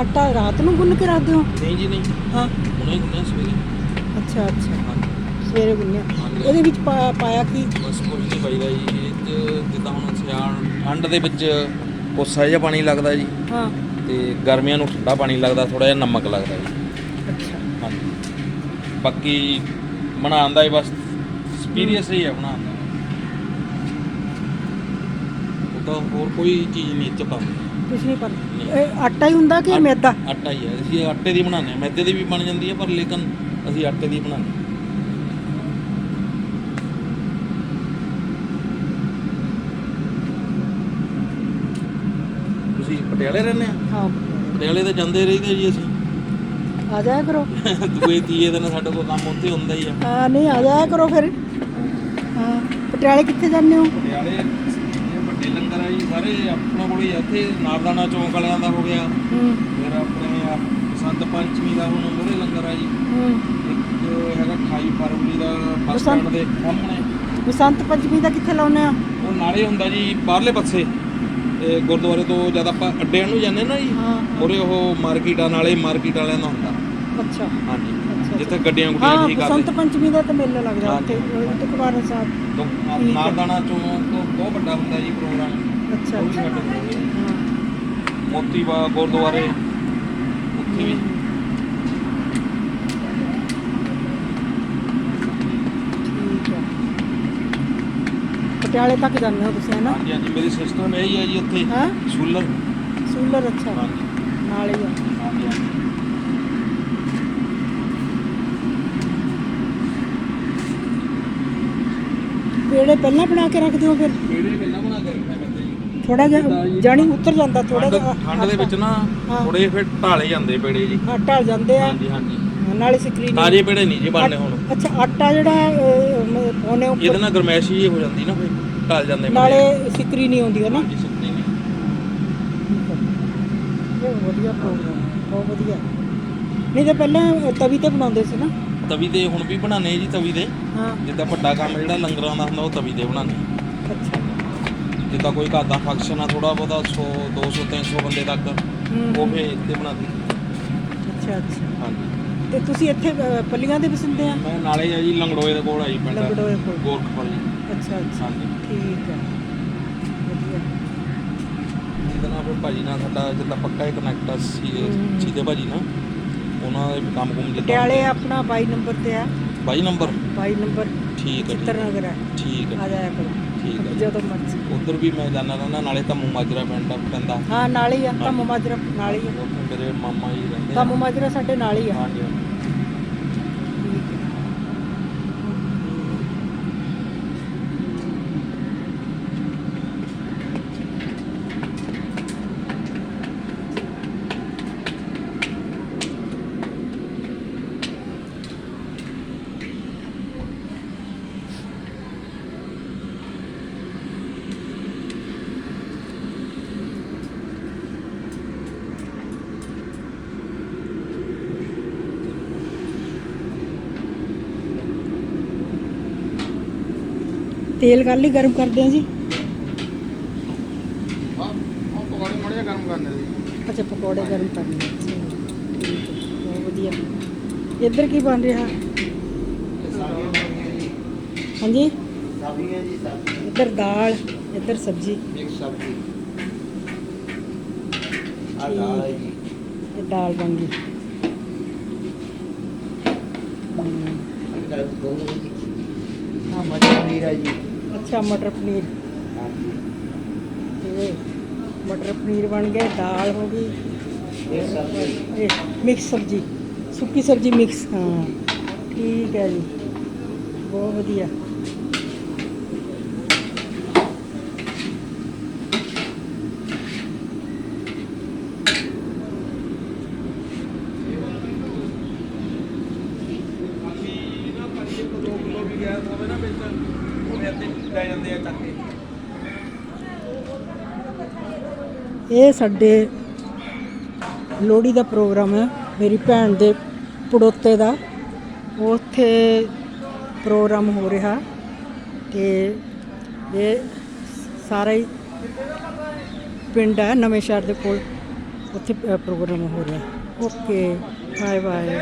ਆਟਾ ਰਾਤ ਨੂੰ ਗੁੰਨ ਕੇ ਰੱਖਦੇ ਹੋ? ਨਹੀਂ ਜੀ ਨਹੀਂ। ਹਾਂ। ਹੁਣੇ ਗੁੰਨਿਆ ਸਵੇਰੇ। ਅੱਛਾ ਅੱਛਾ। ਸਵੇਰੇ ਗੁੰਨਿਆ। ਇਹਦੇ ਵਿੱਚ ਪਾ- ਪਾਇਆ ਕੀ? ਬਸ ਕੁਝ ਨਹੀਂ ਪਾਈਦਾ ਜੀ। ਇਹ 'ਚ ਜਿੱਦਾਂ ਹੁਣ ਸਿਆਲ ਠੰਡ ਦੇ ਵਿੱਚ ਕੋਸਾ ਜਿਹਾ ਪਾਣੀ ਲੱਗਦਾ ਜੀ। ਹਾਂ। ਤੇ ਗਰਮੀਆਂ ਨੂੰ ਠੰਡਾ ਪਾਣੀ ਲੱਗਦਾ ਥੋੜਾ ਜਿਹਾ ਨਮਕ ਲੱਗਦਾ ਜੀ। ਅੱਛਾ। ਹਾਂਜੀ। ਬਾਕੀ ਬਣਾਉਣ ਦਾ ਹੀ ਬਸ ਐਕਸਪੀਰੀਅੰਸ ਹੀ। ਹੈ ਬਣਾਉਣ ਦਾ। ਉਹ ਤਾਂ ਹੋਰ ਕੋਈ ਚੀਜ਼ ਨਹੀਂ ਇਹ 'ਚ ਪਾਉਂਦੇ। ਕੁਛ ਨਹੀਂ ਪਰ ਨਹੀਂ। ਇਹ ਆਟਾ ਹੀ ਹੁੰਦਾ ਕਿ ਮੈਦਾ? ਆਟਾ ਹੀ ਹੈ। ਅਸੀਂ ਆਟੇ ਦੀ ਬਣਾਉਂਦੇ ਹਾਂ। ਮੈਦੇ ਦੀ ਵੀ ਬਣ ਜਾਂਦੀ ਹੈ ਪਰ ਲੇਕਿਨ ਅਸੀਂ ਆਟੇ ਦੀ ਬਣਾਉਂਦੇ ਹਾਂ। ਤੁਸੀਂ ਪਟਿਆਲੇ ਰਹਿੰਦੇ ਆ ਹਾਂ। ਪਟਿਆਲੇ ਤਾਂ ਜਾਂਦੇ ਰਹੀਦੇ ਜੀ ਅਸੀਂ। ਆ ਜਾਇਆ ਕਰੋ। ਦੂਏ ਤੀਏ ਦਿਨ ਸਾਡੇ ਕੋਲ ਕੰਮ ਉੱਥੇ ਹੁੰਦਾ ਹੀ ਆ। ਹਾਂ ਨਹੀਂ ਆ ਜਾਇਆ ਕਰੋ ਫਿਰ। ਹਾਂ। ਪਟਿਆਲੇ ਕਿੱਥੇ ਜਾਂਦੇ ਹੋ? ਪਟਿਆਲੇ ਜੀ ਸਾਰੇ ਆਪਣੇ ਕੋਲ ਹੀ ਆ। ਉੱਥੇ ਨਾਰਦਾਨਾ ਚੌਂਕ ਵਾਲਿਆਂ ਦਾ ਹੋ ਗਿਆ। ਹੂੰ। ਫਿਰ ਆਪਣੇ ਆ ਬਸੰਤ ਪੰਚਮੀ ਦਾ ਹੁਣ ਮੋਰੇ ਲੰਗਰ ਆ ਜੀ। ਹੂੰ। ਇੱਕ ਹੈਗਾ 28 ਫਰਵਰੀ ਦਾ ਬੱਸ ਸਟੈਂਡ ਦੇ ਸਾਹਮਣੇ। ਬਸੰਤ ਪੰਚਮੀ ਦਾ ਕਿੱਥੇ ਲਾਉਨੇ ਆ? ਉਹ ਨਾਲੇ ਹੁੰਦਾ ਜੀ ਬਾਹਰਲੇ ਪਾਸੇ। ਤੇ ਗੁਰਦੁਆਰੇ ਤੋਂ ਜਦ ਆਪਾਂ ਅੱਡਿਆਂ ਨੂੰ ਜਾਂਦੇ ਨਾ ਜੀ ਹਾਂ ਮੋਰੇ ਉਹ ਮਾਰਕੀਟ ਨਾਲੇ ਮਾਰਕੀਟ ਵਾਲਿਆਂ ਦਾ ਹੁੰਦਾ। ਅੱਛਾ। ਹਾਂਜੀ। ਜਿੱਥੇ ਗੱਡੀਆਂ ਹਾਂ ਗੁੱਡੀਆਂ ਠੀਕ ਬਸੰਤ ਕਰਦੇ ਪੰਚਮੀ ਦਾ ਤਾਂ ਮੇਲਾ ਲੱਗਦਾ। ਉੱਥੇ ਦੁਖਵਾਰਾ ਸਾਹਿਬ। ਤੋਂ ਠੀਕ ਹੈ। ਨਾਰਦਾਨਾ ਚੌਂਕ ਤੋਂ ਬਹੁਤ ਵੱਡਾ ਹੁੰਦਾ ਜੀ ਪ੍ਰੋਗਰਾਮ। ਅੱਛਾ ਮੋਤੀ ਬਾਗ ਗੁਰਦੁਆਰੇ। ਉੱਥੇ ਵੀ। ਪਟਿਆਲੇ ਤੱਕ ਜਾਂਦੇ ਹੋ ਤੁਸੀਂ ਹੈ ਨਾ ਹਾਂਜੀ ਹਾਂਜੀ। ਮੇਰੀ ਸਿਸਟਰ ਨੇ ਹੀ ਹੈ ਜੀ ਉੱਥੇ। ਹਾਂ? ਸੂਲਰ। ਸੂਲਰ ਅੱਛਾ। ਨਾਲ ਹੀ ਆ। ਹਾਂਜੀ ਹਾਂਜੀ। ਪੇੜੇ ਪਹਿਲਾਂ ਬਣਾ ਕੇ ਰੱਖਦੇ ਹੋ ਫਿਰ? ਕਿਹੜੇ ਪਹਿਲਾਂ ਬਣਾ ਕੇ ਕਰਦੇ ਜੀ ਥੋੜਾ ਜਿਹਾ ਜਾਣੀ ਉੱਤਰ ਜਾਂਦਾ ਥੋੜਾ ਜਿਹਾ ਠੰਡ ਦੇ ਵਿੱਚ ਨਾ। ਥੋੜੇ ਫਿਰ ਢਾਲੇ ਜਾਂਦੇ ਪੇੜੇ ਜੀ। ਹਾਂ ਢਲ ਜਾਂਦੇ ਆ। ਹਾਂਜੀ ਹਾਂਜੀ। ਨਾਲੇ ਸਕਰੀਨ ਤਾਜ਼ੇ ਪੇੜੇ ਨਹੀਂ ਜੀ ਬਣਨੇ ਹੁਣ। ਅੱਛਾ ਆਟਾ ਜਿਹੜਾ ਉਹਨੇ ਇਹਦੇ ਉੱਪਰ ਨਾਲ ਗਰਮੈਸ਼ ਹੀ ਹੋ ਜਾਂਦੀ ਨਾ ਫਿਰ ਢਲ ਜਾਂਦੇ। ਨਾਲੇ ਸਕਰੀਨ ਨਹੀਂ ਆਉਂਦੀ ਹੈ ਨਾ? ਹਾਂਜੀ ਸੁੱਕਦੇ ਨਹੀਂ ਇਹ ਵਧੀਆ ਪ੍ਰੋਗਰਾਮ ਬਹੁਤ ਵਧੀਆ। ਨਹੀਂ ਤਾਂ ਪਹਿਲਾਂ ਤਵੀ ਤੇ ਬਣਾਉਂਦੇ ਸੀ ਨਾ? ਤਵੀ ਤੇ ਹੁਣ ਵੀ ਬਣਾਉਂਦੇ ਜੀ ਤਵੀ ਤੇ ਹਾਂ। ਜਿੱਦਾਂ ਵੱਡਾ ਕੰਮ ਜਿਹੜਾ ਲੰਗਰਾਂ ਦਾ ਹੁੰਦਾ ਉਹ ਤਵੀ ਤੇ ਬਣਾਉਂਦੇ ਅੱਛਾ। ਜਿੱਦਾਂ ਕੋਈ ਘਰ ਦਾ ਫੰਕਸ਼ਨ ਆ ਥੋੜਾ ਬਹੁਤਾ 100 200 300 ਬੰਦੇ ਤੱਕ ਉਹ। ਫੇ ਇੱਥੇ ਬਣਾਉਂਦੇ ਅੱਛਾ ਅੱਛਾ। ਹਾਂਜੀ। ਤੇ ਤੁਸੀਂ ਇੱਥੇ ਅ, ਪੱਲੀਆਂ ਦੇ ਵਸਿੰਦੇ ਆ? ਮੈਂ ਨਾਲੇ ਆ ਜੀ ਲੰਗੜੋਏ ਦੇ ਕੋਲ ਆ ਜੀ ਪਿੰਡ। ਲੰਗੜੋਏ ਕੋਲ। ਗੋਰਖਪੁਰ ਜੀ ਅੱਛਾ ਅੱਛਾ। ਹਾਂਜੀ। ਠੀਕ ਹੈ ਵਧੀਆ। ਜਿਹਦੇ ਨਾਲ ਫਿਰ ਭਾਜੀ ਨਾਲ ਸਾਡਾ ਜਿੱਦਾਂ ਪੱਕਾ ਹੀ ਕਨੈਕਟ ਸੀ ਹੂੰ। ਸੀਦੇ ਭਾਜੀ ਨਾਲ। ਉਹਨਾਂ ਦਾ ਵੀ ਕੰਮ ਕੁਮ ਜਿੱਦਾਂ ਪਟਿਆਲੇ ਆਪਣਾ 22 ਨੰਬਰ ਤੇ ਆ। 22 ਨੰਬਰ? 22 ਨੰਬਰ ਠੀਕ ਹੈ ਜੀ। ਚਿੱਤਰ ਨਗਰ ਹੈ ਠੀਕ ਆ। ਹੈ ਜਾਇਆ ਕਰੋ। ਠੀਕ ਹੈ ਜਦੋਂ ਮਰਜ਼ੀ ਉਧਰ ਵੀ ਮੈਂ ਜਾਣਾ ਰਹਿੰਦਾ ਨਾਲੇ ਧੰਮੂ ਮਾਜਰਾ ਪਿੰਡ ਆ ਪੈਂਦਾ ਹਾਂ ਨਾਲ ਹੀ ਆ। ਧੰਮ ਮਾਜਰਾ ਨਾਲ ਹੀ ਆ ਉੱਥੇ ਮੇਰੇ ਮਾਮਾ ਜੀ ਰਹਿੰਦੇ ਆ। ਧੰਮ ਮਾਜਰਾ ਸਾਡੇ ਨਾਲ ਹੀ ਆ ਹਾਂਜੀ ਹਾਂਜੀ। ਠੀਕ ਹੈ ਤੇਲ ਗੱਲ ਹੀ ਗਰਮ ਕਰਦੇ ਆ ਜੀ। ਹਾਂ ਉਹ ਪਕੌੜੇ ਮੜੇ ਗਰਮ ਕਰਨੇ ਸੀ ਅੱਛਾ ਪਕੌੜੇ ਗਰਮ ਕਰਨੇ ਬਹੁਤ ਵਧੀਆ। ਇੱਧਰ ਕੀ ਬਣ ਰਿਹਾ? ਹਾਂਜੀ? ਸਬਜ਼ੀਆਂ ਜੀ ਸਬਜ਼ੀ ਇੱਧਰ ਦਾਲ, ਇੱਧਰ ਸਬਜ਼ੀ। ਇੱਕ ਸਬਜ਼ੀ ਆਹ ਦਾਲ ਹੈ ਜੀ ਇਹ ਦਾਲ ਬਣ ਗਈ। ਹਾਂ ਮਟਰ ਪਨੀਰ ਹੈ ਜੀ। ਅੱਛਾ ਮਟਰ ਪਨੀਰ ਇਹ ਮਟਰ ਪਨੀਰ ਬਣ ਗਿਆ ਦਾਲ ਹੋ ਗਈ ਇੱਕ ਸਬਜ਼ੀ ਇਹ ਮਿਕਸ ਸਬਜ਼ੀ ਸੁੱਕੀ ਸਬਜ਼ੀ ਮਿਕਸ ਹਾਂ ਠੀਕ ਹੈ ਜੀ ਬਹੁਤ ਵਧੀਆ ਇਹ ਸਾਡੇ ਲੋਹੜੀ ਦਾ ਪ੍ਰੋਗਰਾਮ ਹੈ। ਮੇਰੀ ਭੈਣ ਦੇ ਪੜੋਤੇ ਦਾ। ਉੱਥੇ ਪ੍ਰੋਗਰਾਮ ਹੋ ਰਿਹਾ ਤੇ ਇਹ ਸਾਰਾ ਹੀ ਪਿੰਡ ਹੈ, ਨਵੇਂ ਸ਼ਹਿਰ ਦੇ ਕੋਲ। ਉੱਥੇ ਪ੍ਰੋਗਰਾਮ ਹੋ ਰਿਹਾ। Okay bye bye